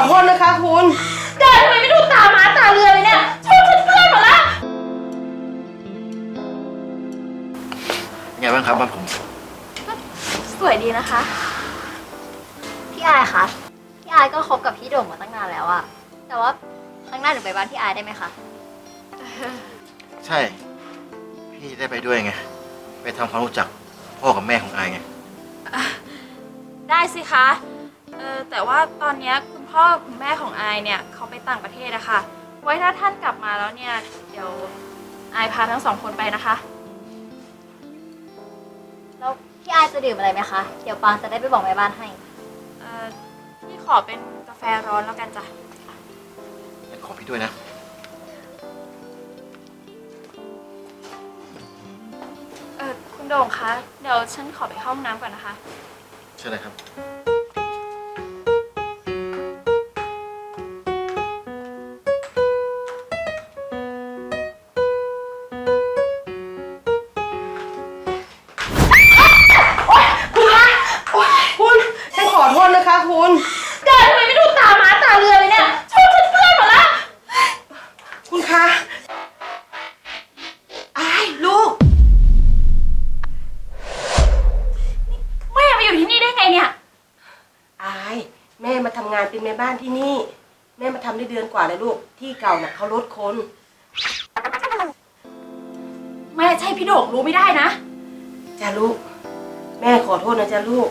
อโทษนะคะคุณ เดินทำไมไม่ดูตาม้าตาเรือเลยเนี่ยชุดฉันเปื้อนหมดแล้วไงบ้างครับบ้านผม สวยดีนะคะ พี่อายคะ พี่อายก็คบกับพี่โด่งมาตั้งนานแล้วอะแต่ว่าครั้งหน้าหนูไปบ้านพี่อายได้ไหมคะ ใช่ พี่ได้ไปด้วยไง ไปทำความรู้จักพ่อกับแม่ของอายไง ได้สิคะ เออแต่ว่าตอนเนี้ยคุณ พ่อคุณแม่ของอายเนี่ยเขาไปต่างประเทศอะค่ะ ไว้ถ้าท่านกลับมาแล้วเนี่ยเดี๋ยวอายพาทั้งสองคนไปนะคะ แล้วพี่อายจะดื่มอะไรไหมคะ เดี๋ยวปางจะได้ไปบอกแม่บ้านให้ เออพี่ขอเป็นกาแฟร้อนแล้วกันจ้ะ งั้นขอพี่ด้วยนะ เออคุณโด่งคะ เดี๋ยวฉันขอไปเข้าห้องน้ำก่อนนะคะใช่เลยครับ ลูกที่เก่าน่ะเขาลดคน แม่ใช่พี่โด่งรู้ไม่ได้นะ จ้าลูก แม่ขอโทษนะจ้าลูก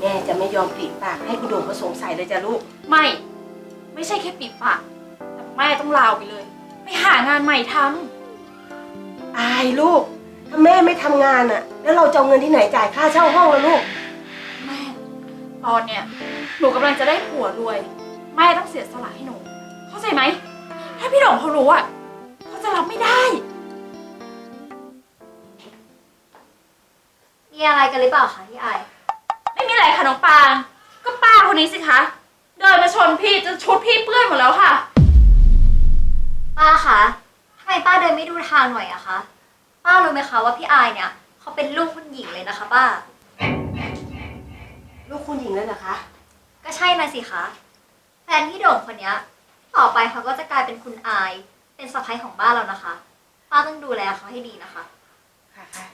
แม่จะไม่ยอมปลีปากให้คุณโด่งเขาสงสัยเลยจ้าลูก ไม่ ไม่ใช่แค่ปิดปากแต่แม่ต้องลาไปเลย ไปหางานใหม่ทำอายลูก ถ้าแม่ไม่ทำงานอะแล้วเราจะเอาเงินที่ไหนจ่ายค่าเช่าห้องล่ะลูก แม่ ตอนเนี้ยหนูกำลังจะได้ผัวรวย แม่ต้องเสียสละให้หนู เข้าใจไหม ถ้าพี่โด่งเขารู้อะเขาจะรับไม่ได้ มีอะไรกันหรือเปล่าคะพี่อาย ไม่มีอะไรค่ะน้องปาง ก็ป้าคนนี้สิคะ เดินมาชนพี่จนชุดพี่เปื้อนหมดแล้วค่ะ ป้าคะทำไมป้าเดินไม่ดูทางหน่อยอะคะ ป้ารู้ไหมคะว่าพี่อายเนี่ย เขาเป็นลูกคุณหญิงเลยนะคะ ป้า ลูกคุณหญิงแล้วเหรอคะ ก็ใช่นะสิคะ แฟนพี่โด่งคนเนี้ย ต่อไปเขาก็จะกลายเป็นคุณอาย เป็นสะใภ้ของบ้านเรานะคะ ป้าต้องดูแลเขาให้ดีนะคะ ค่ะค่ะ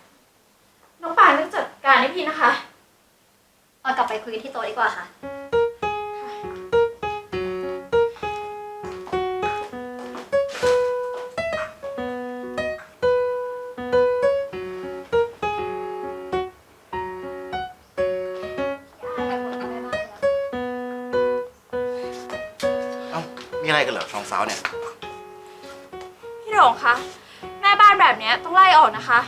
น้องปางต้องจัดการให้พี่นะคะเอากลับไปคุยกันที่โต๊ะดีกว่าค่ะ กันเหรอสองสาวเนี่ย พี่โด่งคะแม่บ้านแบบเนี้ยต้องไล่ออกนะคะ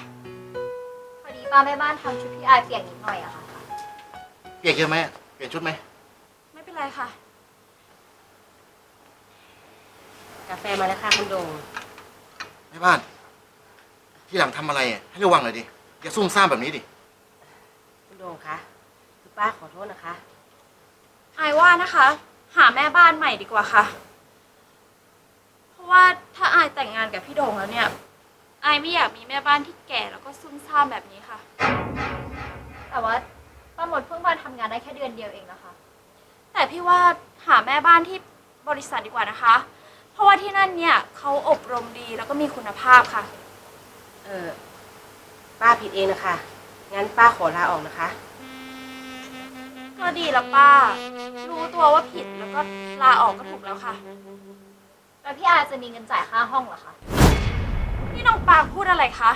พอดีป้าแม่บ้านทำชุดพี่อายเปียกนิดหน่อยอะค่ะ เปียกเยอะไหมเปลี่ยนชุดไหมไม่เป็นไรค่ะ กาแฟมาแล้วค่ะคุณโด่งแม่บ้าน ที่หลังทำอะไรอะให้ระวังหน่อยดิ อย่าซุ่มซ่ามแบบนี้ดิ คุณโด่งคะคือป้าขอโทษนะคะ อายว่านะคะ หาแม่บ้านใหม่ดีกว่าค่ะเพ ราะว่าถ้าอายแต่งงานกับพี่โด่งแล้วเนี่ยอายไม่อยากมีแม่บ้านที่แก่แล้วก็ซุ่มซ่ามแบบนี้ค่ะ แต่ว่าป้าหมดเพิ่งมาทำงานได้แค่เดือนเดียวเองนะคะ แต่พี่ว่าหาแม่บ้านที่บริษัทดีกว่านะคะ เพราะว่าที่นั่นเนี่ยเขาอบรมดีแล้วก็มีคุณภาพค่ะ เออป้าผิดเองนะคะ งั้นป้าขอลาออกนะคะ ก็ดีแล้วป้า รู้ตัวว่าผิดแล้วก็ลาออกก็ถูกแล้วค่ะ แล้วพี่อายจะมีเงินจ่ายค่าห้องเหรอคะ นี่น้องปางพูดอะไรคะ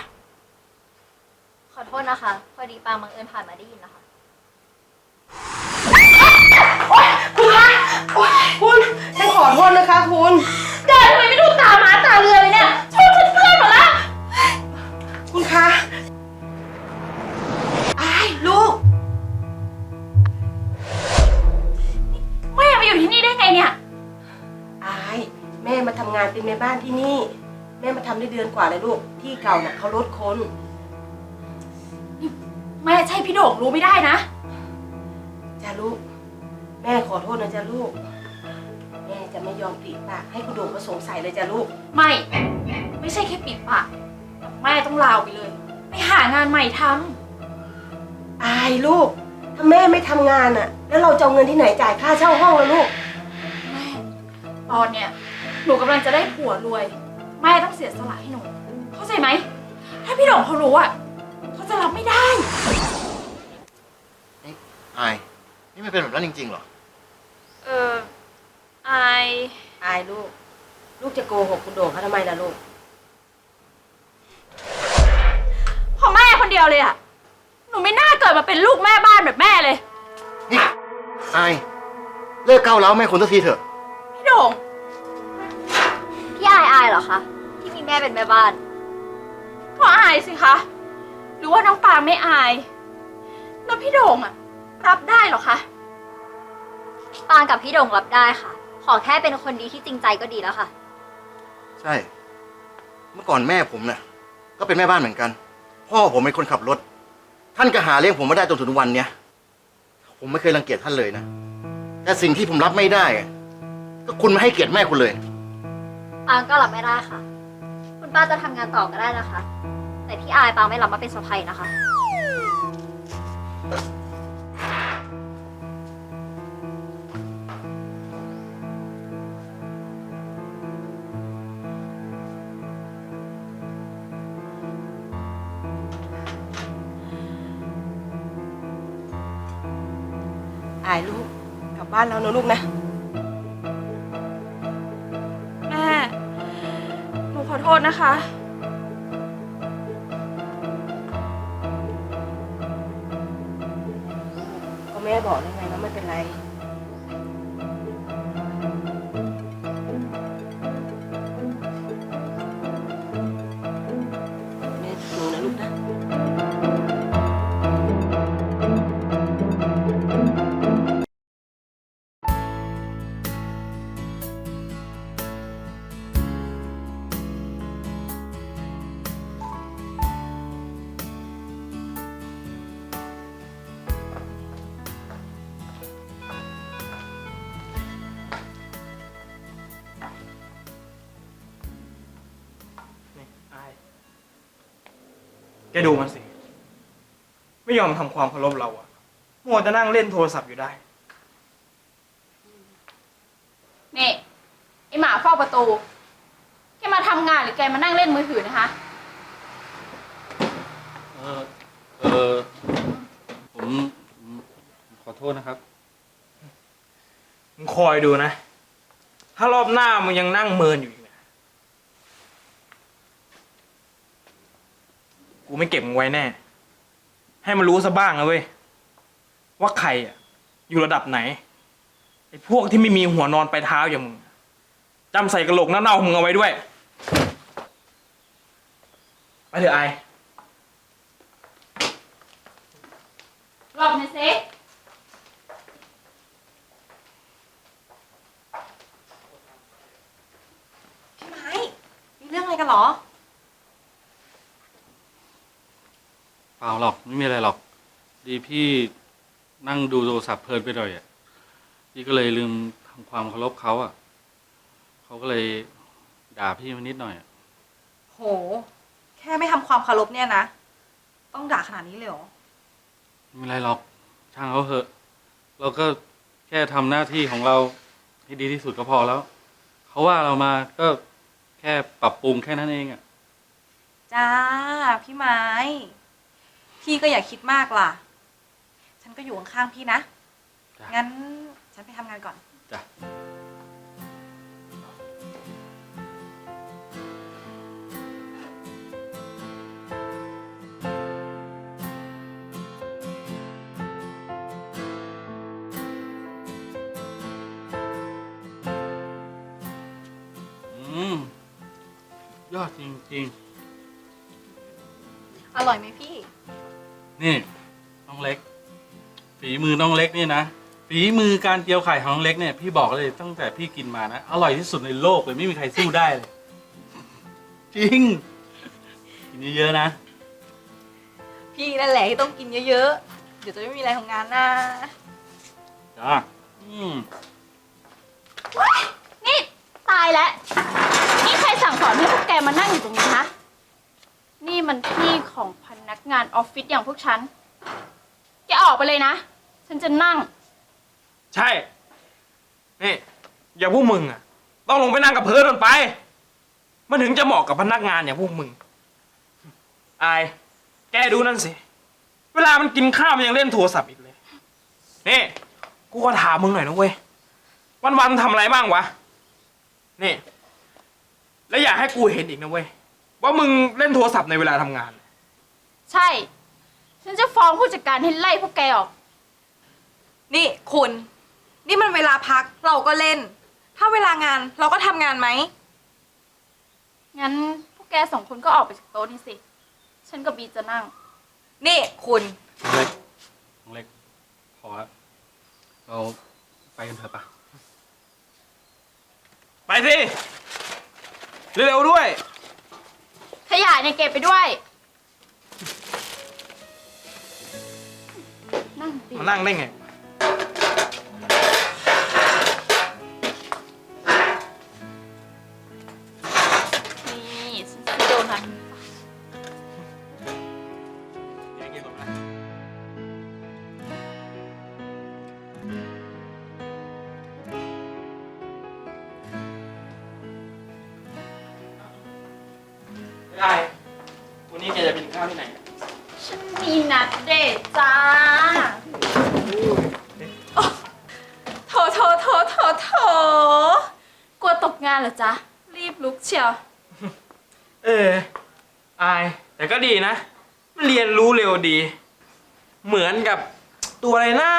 ขอโทษนะคะ พอดีปางบังเอิญผ่านมาได้ยินนะคะ คุณฉันขอโทษนะคะคุณ เดินทำไมไม่ดูตาม้าตาเรือเลยเนี่ยชุดฉันเปื้อนหมดแล้วคุณคะอายลูก แม่มาอยู่ที่นี่ได้ไงเนี่ยอายแม่มาทำงานเป็นแม่บ้านที่นี่ แม่มาทำได้เดือนกว่าแล้วลูก ที่เก่าน่ะเขาลดคน แม่ใช่พี่โด่งรู้ไม่ได้นะ จ้าลูก แม่ขอโทษนะจ้าลูก แม่จะไม่ยอมปลีปากให้คุณโด่งเขาสงสัยเลยจ้าลูก ไม่ ไม่ใช่แค่ปิดปากแต่แม่ต้องลาไปเลย ไปหางานใหม่ทำอายลูก ถ้าแม่ไม่ทำงานอะ แล้วเราจะเอาเงินที่ไหนจ่ายค่าเช่าห้องล่ะลูกตอนเนี้ย หนูกำลังจะได้ผัวรวย แม่ต้องเสียสละให้หนู เข้าใจไหม ถ้าพี่โด่งเขารู้อะเขาจะรับไม่ได้อายนี่มันเป็นแบบนั้นจริงๆเหรอ เออไอายอายลูก ลูกจะโกหกคุณโด่งเขาทำไมล่ะลูกพอแม่คนเดียวเลยอะ หนูไม่น่าเกิดมาเป็นลูกแม่บ้านแบบแม่เลย นี่อายเลิกก้าวเล้าแม่คนสักทีเถอะ พี่โด่งพี่ อายอายเหรอคะ ที่มีแม่เป็นแม่บ้าน ก็อายสิคะ หรือว่าน้องปางไม่อาย แล้วพี่โด่งอะรับได้เหรอคะ ปางกับพี่โด่งรับได้ค่ะ ขอแค่เป็นคนดีที่จริงใจก็ดีแล้วค่ะ ใช่ เมื่อก่อนแม่ผมเนี่ยก็เป็นแม่บ้านเหมือนกัน พ่อผมเป็นคนขับรถ ท่านก็หาเลี้ยงผมมาได้จนถึงทุกวันเนี้ยผมไม่เคยรังเกียจท่านเลยนะ แต่สิ่งที่ผมรับไม่ได้อะก็คุณไม่ให้เกียรติแม่คุณเลย ปางก็รับไม่ได้ค่ะ คุณป้าจะทำงานต่อก็ได้นะคะ แต่พี่อายปางไม่รับมาเป็นสะใภ้นะคะ อายลูกกลับบ้านเรานะลูกนะ ษนะคะ ก็แม่บอกแล้วไงว่าไม่เป็นไร แกดูมันสิ ไม่ยอมทำความเคารพเราอะมัวจะนั่งเล่นโทรศัพท์อยู่ได้ นี่ไอหมาเฝ้าประตู แกมาทำงานหรือแกมานั่งเล่นมือถือนะคะ เออเออผมผมขอโทษนะครับ มึงคอยดูนะ ถ้ารอบหน้ามึงยังนั่งเมินอยู่อี กูไม่เก็บมึงไว้แน่ ให้มันรู้ซะบ้างนะเว้ย ว่าใครอะอยู่ระดับไหน ไอ้พวกที่ไม่มีหัวนอนไปลายเท้าอย่างมึงจำใส่กระโหลกเน่าๆของมึงเอาไว้ด้วย ไปเถอะไอรอบนี้เซ็พี่ไม้มีเรื่องอะไรกันเหรอ เปล่าหรอกไม่มีอะไรหรอก ดีพี่นั่งดูโทรศัพท์เพลินไปหน่อยอะพี่ก็เลยลืมทำความเคารพเขาอะเขาก็เลยด่าพี่มานิดหน่อยอะโห แค่ไม่ทำความเคารพเนี่ยนะ ต้องด่าขนาดนี้เลยเหรอ ไม่มีอะไรหรอกช่างเขาเถอะ เราก็แค่ทำหน้าที่ของเราให้ดีที่สุดก็พอแล้วเขาว่าเรามาก็แค่ปรับปรุงแค่นั้นเองอะ จ้า พี่ไม้ พี่ก็อย่าคิดมากล่ะ ฉันก็อยู่ข้างๆพี่นะ จ้ะ งั้นฉันไปทำงานก่อน จ้ะ อืม ยอดจริงอร่อยไหมพี่ๆ นี่น้องเล็ก ฝีมือน้องเล็กนี่นะฝีมือการเจียวไข่ของน้องเล็กเนี่ยพี่บอกเลยตั้งแต่พี่กินมานะอร่อยที่สุดในโลกเลยไม่มีใครสู้ได้เลย จริงกินเยอะๆนะพี่นั่นแหละที่ต้องกินเยอะๆ เดี๋ยวจะไม่มีอะไรทำงานนะจ้าอืมนี่ตายแล้ว นี่ใครสั่งสอนให้พวกแกมานั่งอยู่ตรงนี้คะ นี่มันที่ของพ นักงานออฟฟิศอย่างพวกฉัน แกออกไปเลยนะ ฉันจะนั่ง ใช่ นี่ อย่าพวกมึงอะ ต้องลงไปนั่งกับพื้นมันไป มันถึงจะเหมาะกับพนักงานอย่างพวกมึง อาย แกดูนั่นสิ เวลามันกินข้าวมันยังเล่นโทรศัพท์อีกเลย นี่ กูก็ถามมึงหน่อยนะเว้ย วันวันๆทำอะไรบ้างวะ นี่ แล้วอยากให้กูเห็นอีกนะเว้ย ว่ามึงเล่นโทรศัพท์ในเวลาทำงาน ใช่ ฉันจะฟ้องผู้จัดการให้ไล่พวกแกออก นี่คุณ นี่มันเวลาพักเราก็เล่น ถ้าเวลางานเราก็ทำงานไหม งั้นพวกแกสองคนก็ออกไปจากโต๊ะนี่สิ ฉันกับบีจะนั่ง นี่คุณ น้องเล็กน้องเล็ก พอแล้วเราไปกันเถอะปะไปสิ เร็วๆด้วย ขยะเนี่ยเก็บไปด้วย นั่งดิมานั่งได้ไง งานเหรอจ๊ะ รีบลุกเชียว เออ อาย แต่ก็ดีนะ มันเรียนรู้เร็วดี เหมือนกับตัวอะไรนะ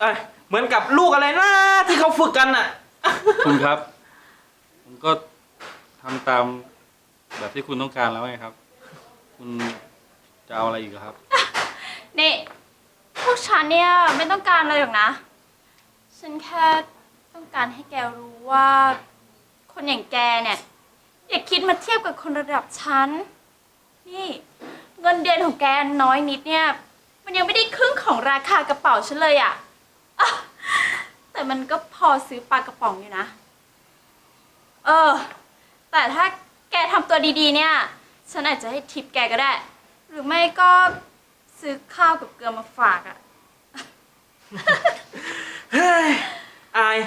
เอยเหมือนกับลูกอะไรนะที่เขาฝึกกันน่ะ คุณครับ ผมก็ทำตามแบบที่คุณต้องการแล้วไงครับ คุณจะเอาอะไรอีกเหรอครับ นี่ พวกฉันเนี่ยไม่ต้องการอะไรหรอกนะ ฉันแค่ ต้องการให้แกรู้ว่า คนอย่างแกเนี่ย อย่าคิดมาเทียบกับคนระดับฉันนี่ เงินเดือนของแกน้อยนิดเนี่ย มันยังไม่ได้ครึ่งของราคากระเป๋าฉันเลยอะอะ แต่มันก็พอซื้อปลากระป๋องอยู่นะ เออ แต่ถ้าแกทำตัวดีๆ เนี่ย ฉันอาจจะให้ทิปแกก็ได้ หรือไม่ก็ซื้อข้าวกับเกลือมาฝากอะ เฮ้ยอาย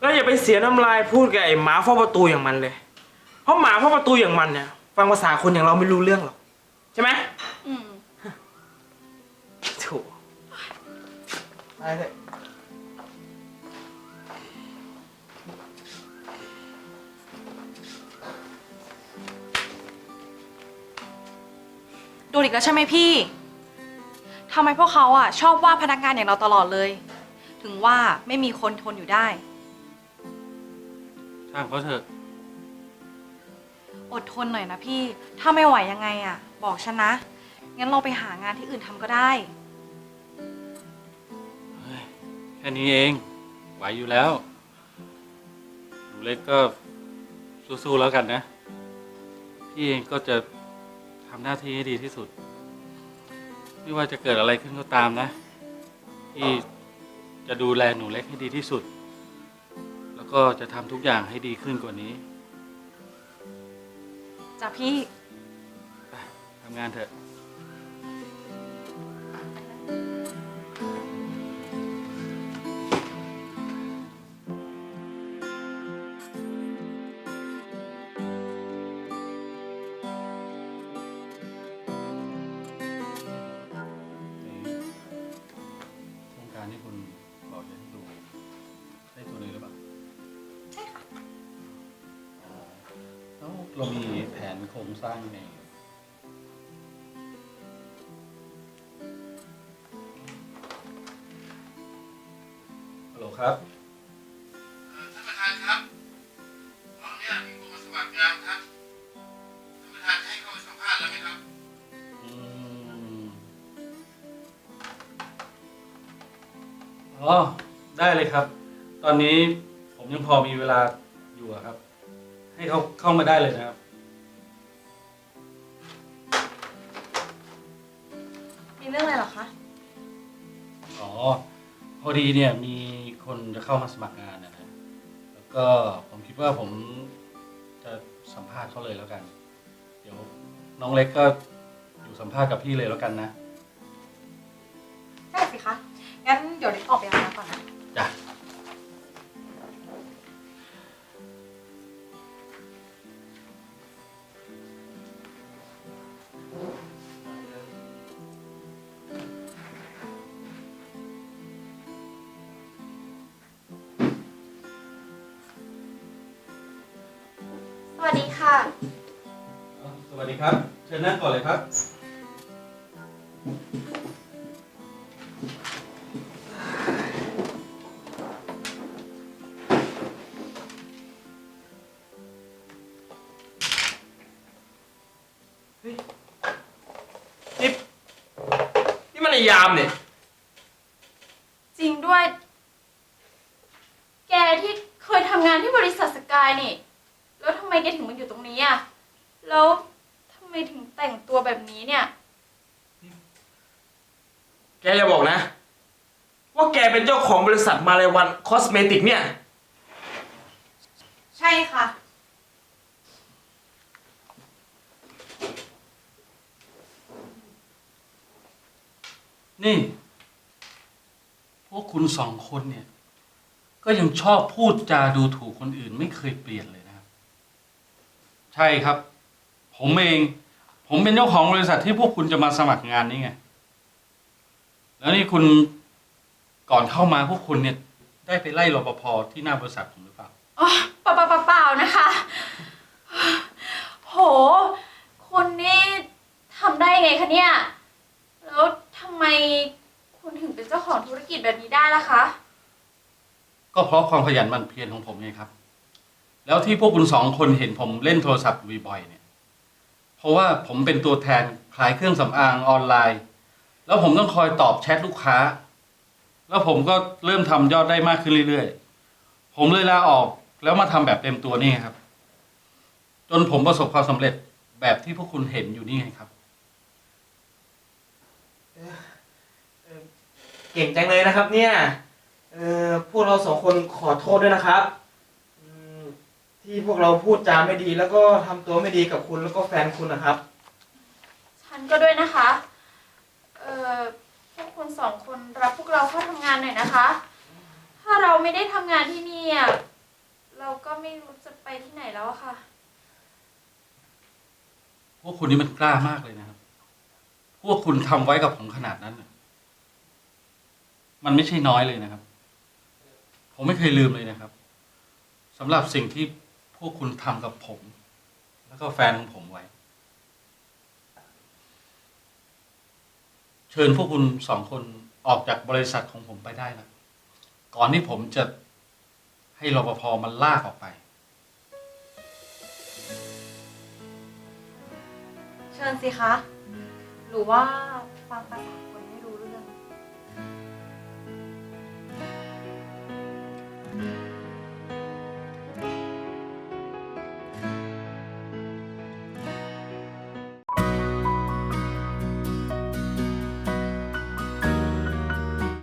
แล้วอย่าไปเสียน้ำลายพูดกับไอ้หมาเฝ้าประตูอย่างมันเลย เพราะหมาเฝ้าประตูอย่างมันเนี่ยฟังภาษาคนอย่างเราไม่รู้เรื่องหรอกใช่ไหมอืมถูกอายเถอะดูอีกแล้วใช่ไหมพี่ ทำไมพวกเขาอะ ชอบว่าพนักงานอย่างเราตลอดเลย ถึงว่าไม่มีคนทนอยู่ได้ ช่างเขาเถอะ อดทนหน่อยนะพี่ ถ้าไม่ไหวยังไงอะ บอกฉันนะ งั้นเราไปหางานที่อื่นทำก็ได้ แค่นี้เอง ไหวอยู่แล้ว หนูเล็กก็สู้ๆแล้วกันนะ พี่เองก็จะทำหน้าที่ให้ดีที่สุด ไม่ว่าจะเกิดอะไรขึ้นก็ตามนะ พี่จะดูแลหนูเล็กให้ดีที่สุดแล้ว ก็จะทำทุกอย่างให้ดีขึ้นกว่านี้จ้ะพี่ไปทำงานเถอะ เรามีแผนโครงสร้างยังไงฮัลโหลครับ ท่านประธานครับตอนนี้มีคนมาสมัครงานครับท่านประธานให้เข้าไปสัมภาษณ์แล้วไหมครับ อืมอ๋อ ได้เลยครับ ตอนนี้ผมยังพอมีเวลาอยู่อะครับ ให้เขาเข้ามาได้เลยนะครับ มีเรื่องอะไรเหรอคะ อ๋อ พอดีเนี่ยมีคนจะเข้ามาสมัครงานนะนะแล้วก็ผมคิดว่าผมจะสัมภาษณ์เขาเลยแล้วกัน เดี๋ยวน้องเล็กก็อยู่สัมภาษณ์กับพี่เลยแล้วกันนะ ค่ะ สวัสดีครับ เชิญนั่งก่อนเลยครับ นี่นี่มันไอ้ยามเนี่ยจริงด้วย แกที่เคยทำงานที่บริษัทสกายนี่ แล้วทำไมแกถึงมาอยู่ตรงนี้อะ แล้วทำไมถึงแต่งตัวแบบนี้เนี่ย แกอย่าบอกนะ ว่าแกเป็นเจ้าของบริษัทมาลายวันคอสเมติกเนี่ย ใช่ค่ะ นี่ พวกคุณสองคนเนี่ย ก็ยังชอบพูดจาดูถูกคนอื่นไม่เคยเปลี่ยนเลยนะครับ ใช่ครับ ผมเอง ผมเป็นเจ้าของบริษัทที่พวกคุณจะมาสมัครงานนี่ไง แล้วนี่คุณก่อนเข้ามาพวกคุณเนี่ย ได้ไปไล่รปภที่หน้าบริษัทผมหรือเปล่า อ๋อเปล่าเปล่าเปล่าเปล่านะคะ โห คุณนี่ทำได้ไงคะเนี่ย แล้วทำไมคุณถึงเป็นเจ้าของธุรกิจแบบนี้ได้ล่ะคะ ก็เพราะความขยันหมั่นเพียรของผมไงครับ แล้วที่พวกคุณสองคนเห็นผมเล่นโทรศัพท์บ่อยๆเนี่ย เพราะว่าผมเป็นตัวแทนขายเครื่องสำอางออนไลน์ แล้วผมต้องคอยตอบแชทลูกค้า แล้วผมก็เริ่มทำยอดได้มากขึ้นเรื่อยๆ ผมเลยลาออกแล้วมาทำแบบเต็มตัวนี่ครับ จนผมประสบความสำเร็จแบบที่พวกคุณเห็นอยู่นี่ไงครับเก่งจังเลยนะครับเนี่ย เออพวกเราสองคนขอโทษด้วยนะครับ ที่พวกเราพูดจาไม่ดี แล้วก็ทำตัวไม่ดีกับคุณแล้วก็แฟนคุณนะครับ ฉันก็ด้วยนะคะ เอ่อ พวกคุณสองคนรับพวกเราเข้าทำงานหน่อยนะคะ ถ้าเราไม่ได้ทำงานที่นี่อะเราก็ไม่รู้จะไปที่ไหนแล้วอะค่ะ พวกคุณนี่มันกล้ามากเลยนะครับ พวกคุณทำไว้กับผมขนาดนั้นน่ะมันไม่ใช่น้อยเลยนะครับ ผมไม่เคยลืมเลยนะครับสำหรับสิ่งที่ พวกคุณทำกับผม แล้วก็แฟนของผมไว้ เชิญพวกคุณสองคนออกจากบริษัทของผมไปได้นะก่อนที่ผมจะให้รปภมันลากออกไป เชิญสิคะ หรือว่าฟังภาษาคนไม่รู้เรื่อง